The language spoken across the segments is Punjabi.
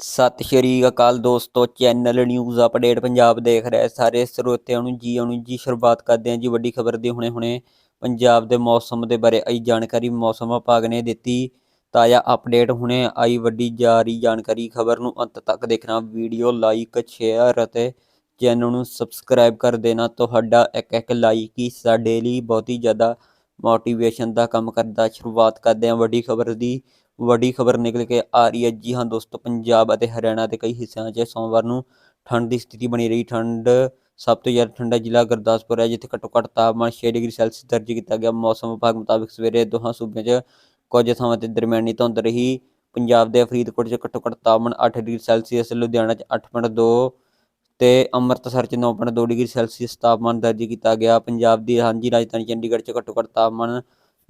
ਸਤਿ ਸ਼੍ਰੀ ਅਕਾਲ ਦੋਸਤੋ ਚੈਨਲ ਨਿਊਜ਼ ਅਪਡੇਟ ਪੰਜਾਬ ਦੇਖ ਰਹੇ ਸਾਰੇ ਸਰੋਤਿਆਂ ਨੂੰ ਜੀ, ਆਉਣੀ ਜੀ, ਸ਼ੁਰੂਆਤ ਕਰਦੇ ਹਾਂ ਜੀ ਵੱਡੀ ਖਬਰ ਦੀ ਹੁਣੇ-ਹੁਣੇ। ਪੰਜਾਬ ਦੇ ਮੌਸਮ ਦੇ ਬਾਰੇ ਆਈ ਜਾਣਕਾਰੀ, ਮੌਸਮ ਵਿਭਾਗ ਨੇ ਦਿੱਤੀ ਤਾਜ਼ਾ ਅਪਡੇਟ ਹੁਣੇ ਆਈ ਵੱਡੀ ਜਾਰੀ ਜਾਣਕਾਰੀ। ਖਬਰ ਨੂੰ ਅੰਤ ਤੱਕ ਦੇਖਣਾ, ਵੀਡੀਓ ਲਾਈਕ ਸ਼ੇਅਰ ਅਤੇ ਚੈਨਲ ਨੂੰ ਸਬਸਕ੍ਰਾਈਬ ਕਰ ਦੇਣਾ। ਤੁਹਾਡਾ ਇੱਕ ਇੱਕ ਲਾਈਕ ਹੀ ਸਾਡੇ ਲਈ ਬਹੁਤ ਹੀ ਜ਼ਿਆਦਾ ਮੋਟੀਵੇਸ਼ਨ ਦਾ ਕੰਮ ਕਰਦਾ। ਸ਼ੁਰੂਆਤ ਕਰਦੇ ਹਾਂ ਵੱਡੀ ਖਬਰ ਦੀ। ਵੱਡੀ ਖਬਰ ਨਿਕਲ ਕੇ ਆ ਰਹੀ ਹੈ। ਜੀ ਹਾਂ ਦੋਸਤੋ, ਪੰਜਾਬ ਅਤੇ ਹਰਿਆਣਾ ਦੇ ਕਈ ਹਿੱਸਿਆਂ 'ਚ ਸੋਮਵਾਰ ਨੂੰ ਠੰਡ ਦੀ ਸਥਿਤੀ ਬਣੀ ਰਹੀ। ਠੰਡ ਸਭ ਤੋਂ ਜ਼ਿਆਦਾ ਠੰਡਾ ਜ਼ਿਲ੍ਹਾ ਗੁਰਦਾਸਪੁਰ ਹੈ, ਜਿੱਥੇ ਘੱਟੋ ਘੱਟ ਤਾਪਮਾਨ 6 ਡਿਗਰੀ ਸੈਲਸੀਅਸ ਦਰਜ ਕੀਤਾ ਗਿਆ। ਮੌਸਮ ਵਿਭਾਗ ਮੁਤਾਬਕ ਸਵੇਰੇ ਦੋਹਾਂ ਸੂਬਿਆਂ 'ਚ ਕੁਝ ਥਾਵਾਂ ਤੇ ਦਰਮਿਆਨੀ ਧੁੰਦ ਰਹੀ। ਪੰਜਾਬ ਦੇ ਫਰੀਦਕੋਟ 'ਚ ਘੱਟੋ ਘੱਟ ਤਾਪਮਾਨ 8 ਡਿਗਰੀ ਸੈਲਸੀਅਸ, ਲੁਧਿਆਣਾ 'ਚ 8.2 ਤੇ ਅੰਮ੍ਰਿਤਸਰ 'ਚ 9.2 ਡਿਗਰੀ ਸੈਲਸੀਅਸ ਤਾਪਮਾਨ ਦਰਜ ਕੀਤਾ ਗਿਆ। ਪੰਜਾਬ ਦੀ ਰਾਂਝੀ ਰਾਜਧਾਨੀ ਚੰਡੀਗੜ੍ਹ 'ਚ ਘੱਟੋ ਘੱਟ ਤਾਪਮਾਨ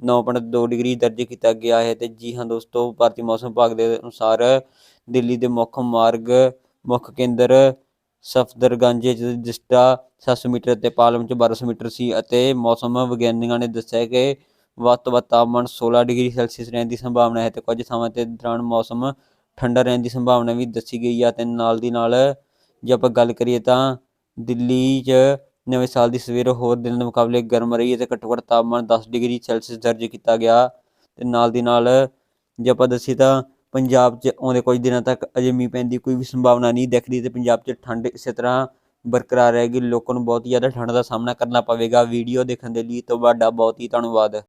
9.2 ਡਿਗਰੀ ਦਰਜ ਕੀਤਾ ਗਿਆ ਹੈ ਤੇ ਜੀ ਹਾਂ ਦੋਸਤੋ, ਭਾਰਤੀ ਮੌਸਮ ਵਿਭਾਗ ਦੇ ਅਨੁਸਾਰ ਦਿੱਲੀ ਦੇ ਮੁੱਖ ਮਾਰਗ, ਮੁੱਖ ਕੇਂਦਰ ਸਫਦਰਗੰਜ ਚ ਜਿਸਟਾ 700 ਮੀਟਰ ਤੇ ਪਾਲਮ ਚ 1200 ਮੀਟਰ ਸੀ ਅਤੇ ਮੌਸਮ ਵਿਗਿਆਨੀਆਂ ਨੇ ਦੱਸਿਆ ਕਿ ਵੱਧ ਤੋਂ ਵੱਧ ਤਾਪਮਾਨ 16 ਡਿਗਰੀ ਸੈਲਸੀਅਸ ਰਹਿਣ ਦੀ ਸੰਭਾਵਨਾ ਹੈ ਤੇ ਕੁਝ ਥਾਵਾਂ ਤੇ ਦੌਰਾਨ ਮੌਸਮ ਠੰਡਾ ਰਹਿਣ ਦੀ ਸੰਭਾਵਨਾ ਵੀ ਦੱਸੀ ਗਈ ਹੈ ਤੇ ਨਾਲ ਦੀ ਨਾਲ ਜੇ ਆਪਾਂ ਗੱਲ ਕਰੀਏ ਤਾਂ ਦਿੱਲੀ 'ਚ ਨਵੇਂ ਸਾਲ ਦੀ ਸਵੇਰ ਹੋਰ ਦਿਨਾਂ ਦੇ ਮੁਕਾਬਲੇ ਗਰਮ ਰਹੀ ਅਤੇ ਘੱਟੋ ਘੱਟ ਤਾਪਮਾਨ 10 ਡਿਗਰੀ ਸੈਲਸੀਅਸ ਦਰਜ ਕੀਤਾ ਗਿਆ। ਤੇ ਨਾਲ ਦੀ ਨਾਲ ਜੇ ਆਪਾਂ ਦੱਸੀਏ ਤਾਂ ਪੰਜਾਬ 'ਚ ਆਉਂਦੇ ਕੁਝ ਦਿਨਾਂ ਤੱਕ ਅਜੇ ਮੀਂਹ ਪੈਣ ਦੀ ਕੋਈ ਵੀ ਸੰਭਾਵਨਾ ਨਹੀਂ ਦਿਖ ਰਹੀ ਤੇ ਪੰਜਾਬ 'ਚ ਠੰਡ ਇਸੇ ਤਰ੍ਹਾਂ ਬਰਕਰਾਰ ਰਹੇਗੀ। ਲੋਕਾਂ ਨੂੰ ਬਹੁਤ ਹੀ ਜ਼ਿਆਦਾ ਠੰਡ ਦਾ ਸਾਹਮਣਾ ਕਰਨਾ ਪਵੇਗਾ। ਵੀਡੀਓ ਦੇਖਣ ਦੇ ਲਈ ਤੁਹਾਡਾ ਬਹੁਤ ਹੀ ਧੰਨਵਾਦ।